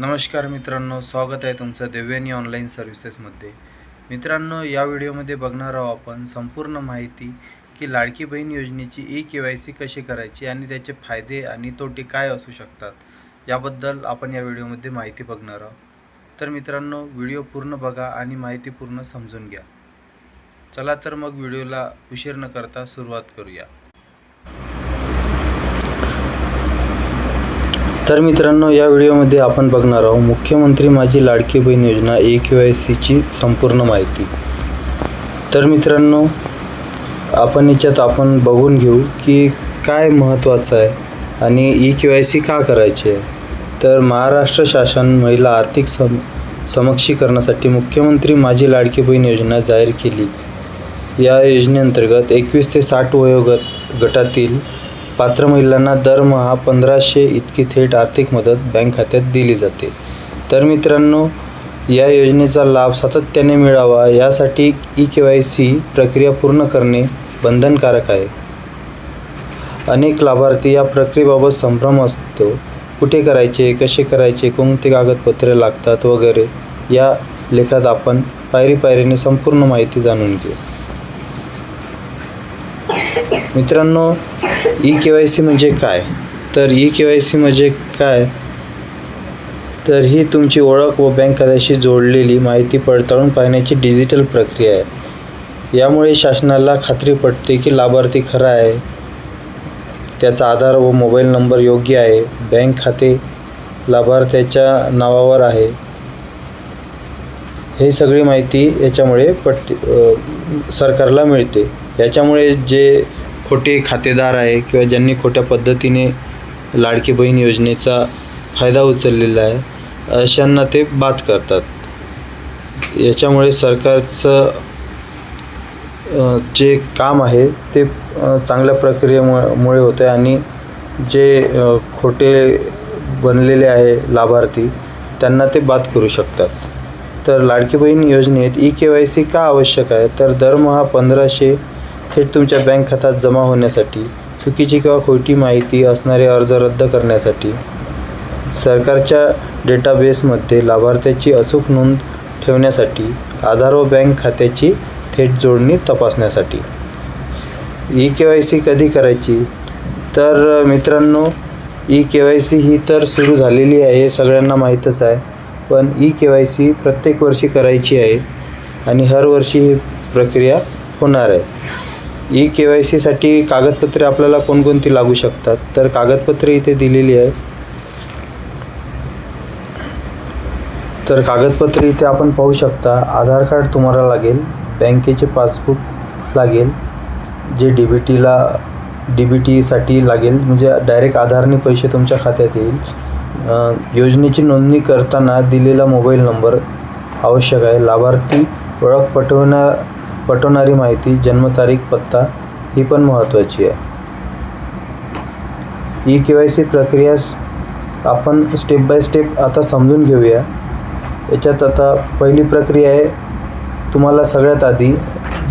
नमस्कार मित्रांनो स्वागत आहे तुमचं देव्यानी ऑनलाईन सर्व्हिसेसमध्ये मित्रांनो या व्हिडिओमध्ये बघणार आहोत आपण संपूर्ण माहिती की लाडकी बहीण योजनेची ई के वाय सी कशी करायची आणि त्याचे फायदे आणि तोटे काय असू शकतात याबद्दल आपण या व्हिडिओमध्ये माहिती बघणार आहोत. तर मित्रांनो व्हिडिओ पूर्ण बघा आणि माहिती पूर्ण समजून घ्या. चला तर मग व्हिडिओला उशीर न करता सुरुवात करूया. तर मित्रांनो या व्हिडिओमध्ये आपण बघणार आहोत मुख्यमंत्री माझी लाडकी बहीण योजना ए के वाय सीची संपूर्ण माहिती. तर मित्रांनो आपण याच्यात आपण बघून घेऊ की काय महत्त्वाचं आहे आणि ई के वाय सी का करायची. आहे तर महाराष्ट्र शासन महिला आर्थिक सम समक्षीकरणासाठी मुख्यमंत्री माझी लाडकी बहीण योजना जाहीर केली. या योजनेअंतर्गत एकवीस ते साठ वयोगट गटातील पात्र महिलांना दरमहा पंधराशे इतकी थेट आर्थिक मदत बँक खात्यात दिली जाते. तर मित्रांनो या योजनेचा लाभ सातत्याने मिळावा यासाठी ई के वाय सी प्रक्रिया पूर्ण करणे बंधनकारक आहे. अनेक लाभार्थी या प्रक्रियेबाबत संभ्रम असतो. कुठे करायचे कसे करायचे कोणते कागदपत्रे लागतात वगैरे या लेखात आपण पायरी पायरीने संपूर्ण माहिती जाणून घेऊ. मित्रांनो ई के वाय सी म्हणजे काय? तर ई के वाय सी म्हणजे काय? तर ही तुमची ओळख व बँक खात्याशी जोडलेली माहिती पडताळून पाहण्याची डिजिटल प्रक्रिया आहे. यामुळे शासनाला खात्री पटते की लाभार्थी खरा आहे. त्याचा आधार व मोबाईल नंबर योग्य आहे. बँक खाते लाभार्थ्याच्या नावावर आहे. हे सगळी माहिती याच्यामुळे पट सरकारला मिळते. याच्यामुळे जे खोटे खातेदार आहे किंवा ज्यांनी खोट्या पद्धतीने लाडकी बहीण योजनेचा फायदा उचललेला आहे अशांना ते बाद करतात. याच्यामुळे सरकारचं जे काम आहे ते चांगल्या प्रक्रियेमुळे होतं आहे आणि जे खोटे बनलेले आहे लाभार्थी त्यांना ते बाद करू शकतात. तर लाडकी बहीण योजनेत ई के वाय सी का आवश्यक आहे? तर दरमहा पंधराशे थेट तुमच्या बँक खात्यात जमा होण्यासाठी चुकीची किंवा खोटी माहिती असणारे अर्ज रद्द करण्यासाठी. सरकारच्या डेटाबेसमध्ये लाभार्थ्याची अचूक नोंद ठेवण्यासाठी आधार व बँक खात्याची थेट जोडणी तपासण्यासाठी. ई के वाय सी कधी करायची? तर मित्रांनो ई के वाय सी ही तर सुरू झालेली आहे सगळ्यांना माहीतच आहे. पण ई के वाय सी प्रत्येक वर्षी करायची आहे आणि हर वर्षी ही प्रक्रिया होणार आहे. ई के वाय सीसाठी कागदपत्रे आपल्याला कोणकोणती लागू शकतात? तर कागदपत्रे इथे दिलेली आहे तर कागदपत्रे इथे आपण पाहू शकता. आधार कार्ड तुम्हाला लागेल. बँकेचे पासबुक लागेल. जे डी बी टीला डी बी टीसाठी लागेल. म्हणजे डायरेक्ट आधारने पैसे तुमच्या खात्यात येईल. योजनेची नोंदणी करताना दिलेला मोबाईल नंबर आवश्यक आहे. लाभार्थी ओळख पटवण्या पटवणारी माहिती जन्मतारीख पत्ता ही पण महत्त्वाची आहे. ई के वाय सी प्रक्रिया आपण स्टेप बाय स्टेप आता समजून घेऊया. याच्यात आता पहिली प्रक्रिया आहे तुम्हाला सगळ्यात आधी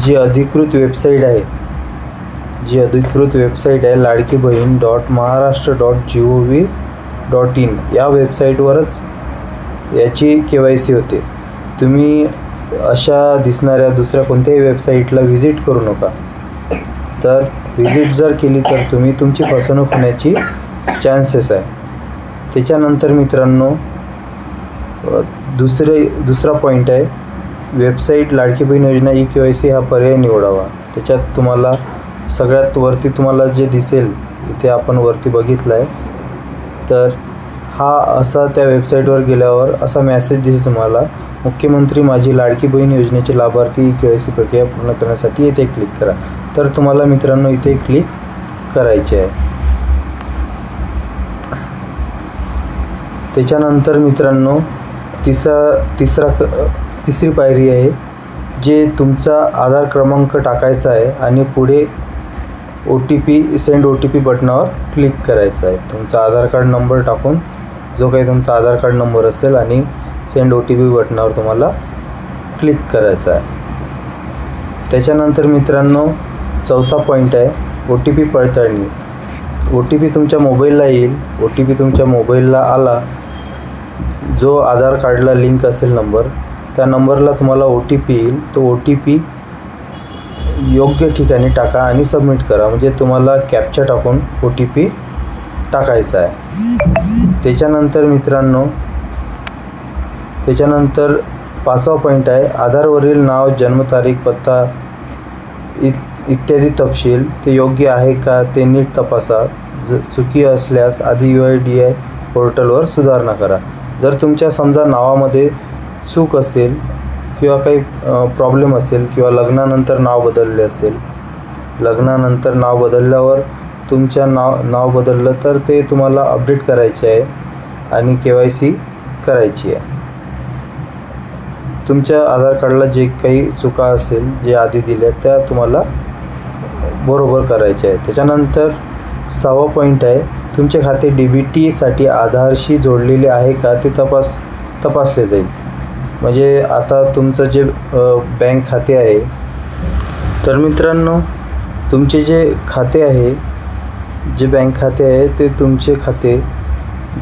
जी अधिकृत वेबसाईट आहे जी अधिकृत वेबसाईट आहे Ladki Bahin dot Maharashtra dot G O V dot in या वेबसाईटवरच याची के वाय सी होते. तुम्ही अशा दिसणाऱ्या दुसऱ्या कोणत्याही वेबसाईटला व्हिजिट करू नका. तर व्हिजिट जर केली तर तुम्ही तुमची फसवणूक होण्याची चान्सेस आहे. त्याच्यानंतर मित्रांनो दुसरे दुसरा पॉईंट आहे वेबसाईट लाडकी बहीण योजना ई के वाय सी हा पर्याय निवडावा. त्याच्यात तुम्हाला सगळ्यात वरती तुम्हाला जे दिसेल इथे आपण वरती बघितलं आहे तर हा असा त्या वेबसाईटवर गेल्यावर असा मेसेज दिसेल तुम्हाला मुख्यमंत्री माझी लाडकी बहीण योजनेचे लाभार्थी ई के वाय सी प्रक्रिया पूर्ण करण्यासाठी इथे क्लिक करा. तर तुम्हाला मित्रांनो इथे क्लिक करायचे आहे. त्याच्यानंतर मित्रांनो तिसरा तिसरा क तिसरी पायरी आहे जे तुमचा आधार क्रमांक टाकायचा आहे आणि पुढे O T P send O T P बटनावर क्लिक करायचं आहे. तुमचा आधार कार्ड नंबर टाकून जो काही तुमचा आधार कार्ड नंबर असेल आणि सेंड ओ टी पी बटनावर तुम्हाला क्लिक करायचं आहे. त्याच्यानंतर मित्रांनो चौथा पॉईंट आहे ओ टी पी पडताळणी. ओ टी पी तुमच्या मोबाईलला येईल. ओ टी पी तुमच्या मोबाईलला आला जो आधार कार्डला लिंक असेल नंबर त्या नंबरला तुम्हाला ओ टी पी येईल. तो ओ टी पी योग्य ठिकाणी टाका आणि सबमिट करा. म्हणजे तुम्हाला कॅप्चर टाकून ओ टी पी टाकायचा आहे. त्याच्यानंतर मित्रांनो त्याच्यानंतर पाचवा पॉईंट आहे आधारवरील नाव जन्मतारीख पत्ता इ इत्यादी तपशील. ते योग्य आहे का ते नीट तपासा. ज चुकी असल्यास आधी यू आय डी आय पोर्टलवर सुधारणा करा. जर तुमच्या समजा नावामध्ये चूक असेल किंवा काही प्रॉब्लेम असेल किंवा लग्नानंतर नाव बदलले असेल. लग्नानंतर नाव बदलल्यावर तुमच्या नाव नाव बदललं तर ते तुम्हाला अपडेट करायचे आहे आणि के वाय सी करायची आहे. तुमच्या आधार कार्डला जे काही चुका असेल जे आधी दिल्या त्या तुम्हाला बरोबर करायच्या आहे त्याच्यानंतर सहावा पॉईंट आहे तुमचे खाते डी बी टीसाठी आधारशी जोडलेले आहे का ते तपास तपासले जाईल. म्हणजे आता तुमचं जे बँक खाते आहे तर मित्रांनो तुमचे जे खाते आहे जे बँक खाते आहे ते तुमचे खाते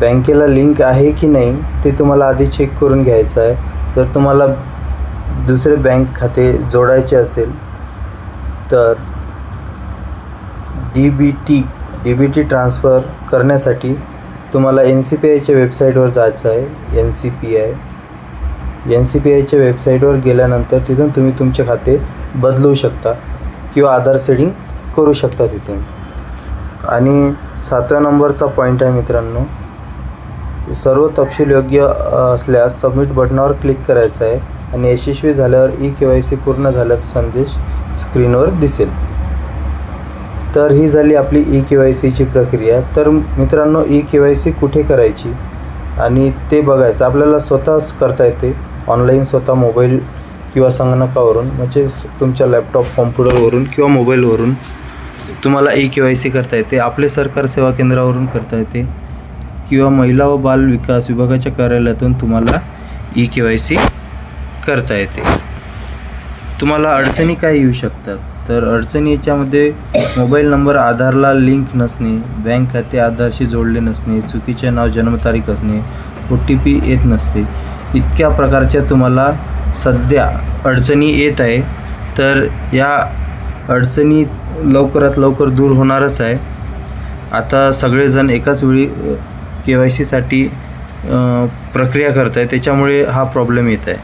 बँकेला लिंक आहे की नाही ते तुम्हाला आधी चेक करून घ्यायचं आहे. जर तुम्हाला दुसरे बँक खाते जोडायचे असेल तर D B T D B T transfer करण्यासाठी तुम्हाला एन सी पी आयच्या वेबसाईटवर जायचं आहे. N C P I N C P आयच्या वेबसाईटवर गेल्यानंतर तिथून तुम्ही तुमचे खाते बदलू शकता किंवा आधार सेडिंग करू शकता तिथून. आणि सातव्या नंबरचा पॉईंट आहे मित्रांनो सर्व तपशील योग्य असल्यास सबमिट बटनावर क्लिक करायचं आहे आणि यशस्वी झाल्यावर ई के वाय सी पूर्ण झाल्याचा संदेश स्क्रीनवर दिसेल. तर ही झाली आपली ई के वाय सीची प्रक्रिया. तर मित्रांनो ई के वाय सी कुठे करायची? आणि ते बघायचं. आपल्याला स्वतःच करता येते. ऑनलाईन स्वतः मोबाईल किंवा संगणकावरून म्हणजे तुमच्या लॅपटॉप कॉम्प्युटरवरून किंवा मोबाईलवरून तुम्हाला ई के वाय सी करता येते. आपले सरकार सेवा केंद्रावरून करता येते. किंवा महिला व बाल विकास विभागाच्या कार्यालयातून तुम्हाला ई के वाय सी करता येते. तुम्हाला अडचणी काय येऊ शकतात? तर अडचणी याच्यामध्ये मोबाईल नंबर आधारला लिंक नसणे बँक खाते आधारशी जोडले नसणे चुकीचे नाव जन्मतारीख असणे ओ टी पी येत नसते. इतक्या प्रकारच्या तुम्हाला सध्या अडचणी येत आहे. तर या अडचणी लवकरात लवकर दूर होणारच आहे. आता सगळेजण एकाच वेळी के वाय सीसाठी प्रक्रिया करत आहे त्याच्यामुळे हा प्रॉब्लेम येत आहे.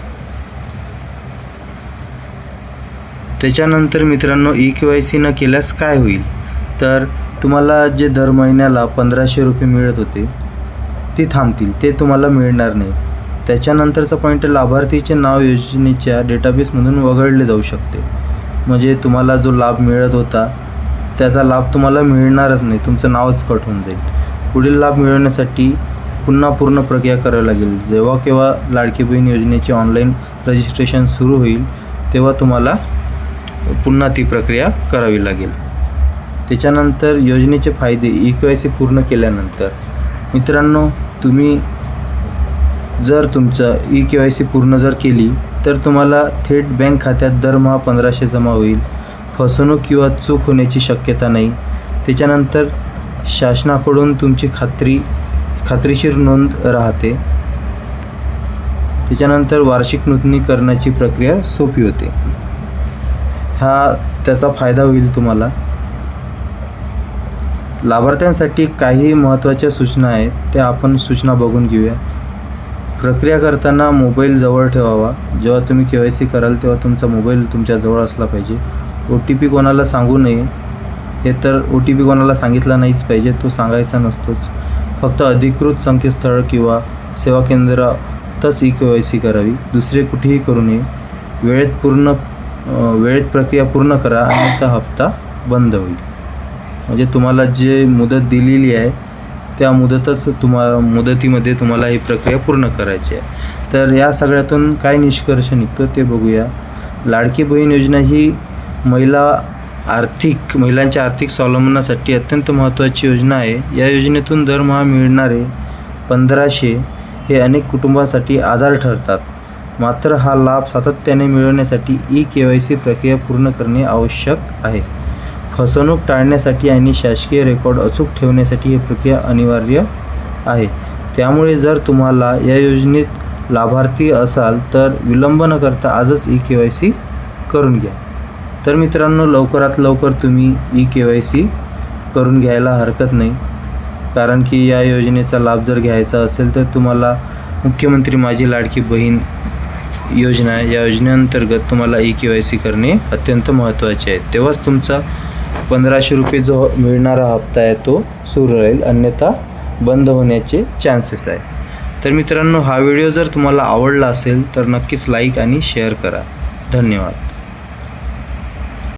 त्याच्यानंतर मित्रांनो ई के वाय सी न केल्यास काय होईल? तर तुम्हाला जे दर महिन्याला पंधराशे रुपये मिळत होते ती थांबतील ते तुम्हाला मिळणार नाही. त्याच्यानंतरचा पॉईंट लाभार्थीचे नाव योजनेच्या डेटाबेसमधून वगळले जाऊ शकते. म्हणजे तुम्हाला जो लाभ मिळत होता त्याचा लाभ तुम्हाला मिळणारच नाही तुमचं नावच कट होऊन जाईल. पुढील लाभ मिळवण्यासाठी पुन्हा पूर्ण प्रक्रिया करावी लागेल. जेव्हा केव्हा लाडकी बहीण योजनेचे ऑनलाईन रजिस्ट्रेशन सुरू होईल तेव्हा तुम्हाला पुन्हा ती प्रक्रिया करावी लागेल. त्याच्यानंतर योजनेचे फायदे ई के वाय सी पूर्ण केल्यानंतर मित्रांनो तुम्ही जर तुमचं ई के वाय सी पूर्ण जर केली तर तुम्हाला थेट बँक खात्यात दरमहा पंधराशे जमा होईल. फसवणूक किंवा चूक होण्याची शक्यता नाही. त्याच्यानंतर शासनाकडून तुमची खात्री खात्रीशीर नोंद राहते. त्याच्यानंतर वार्षिक नूतनीकरणाची प्रक्रिया सोपी होते. हा त्याचा फायदा होईल तुम्हाला. लाभार्थ्यांसाठी काही महत्त्वाच्या सूचना आहेत त्या आपण सूचना बघून घेऊया. प्रक्रिया करताना मोबाईल जवळ ठेवावा. जेव्हा तुम्ही के वाय सी कराल तेव्हा तुमचा मोबाईल तुमच्याजवळ असला पाहिजे. ओ टी पी कोणाला सांगू नये. हे तर ओ टी पी कोणाला सांगितला नाहीच पाहिजे तो सांगायचा नसतोच. फक्त अधिकृत संकेतस्थळ किंवा सेवा केंद्रातच ई के वाय सी करावी. दुसरे कुठेही करू नये. वेळेत पूर्ण वेळेत प्रक्रिया पूर्ण करा आणि त्या हप्ता बंद होईल. म्हणजे तुम्हाला जे मुदत दिलेली आहे त्या मुदतच तुम्हाला मुदतीमध्ये तुम्हाला ही प्रक्रिया पूर्ण करायची आहे. तर या सगळ्यातून काय निष्कर्ष निघतो ते बघूया. लाडकी बहीण योजना ही महिला आर्थिक महिलांच्या आर्थिक स्वावलंबनासाठी अत्यंत महत्त्वाची योजना आहे. या योजनेतून दरमहा मिळणारे पंधराशे हे अनेक कुटुंबांसाठी आधार ठरतात. मात्र हा लाभ सातत्याने मिळवण्यासाठी ई के वाय सी प्रक्रिया पूर्ण करणे आवश्यक आहे. फसवणूक टाळण्यासाठी आणि शासकीय रेकॉर्ड अचूक ठेवण्यासाठी ही प्रक्रिया अनिवार्य आहे. त्यामुळे जर तुम्हाला या योजनेत लाभार्थी असाल तर विलंब न करता आजच ई के वाय सी करून घ्या. तर मित्रांनो लवकरात लवकर तुम्ही ई के वाय सी करून घ्यायला हरकत नाही. कारण की या योजनेचा लाभ जर घ्यायचा असेल तर तुम्हाला मुख्यमंत्री माझी लाडकी बहीण योजना या योजनेअंतर्गत तुम्हाला ई के वाय सी करणे अत्यंत महत्त्वाचे आहे. तेव्हाच तुमचा पंधराशे रुपये जो मिळणारा हप्ता आहे तो सुरू राहील अन्यथा बंद होण्याचे चान्सेस आहे. तर मित्रांनो हा व्हिडिओ जर तुम्हाला आवडला असेल तर नक्कीच लाईक आणि शेअर करा. धन्यवाद.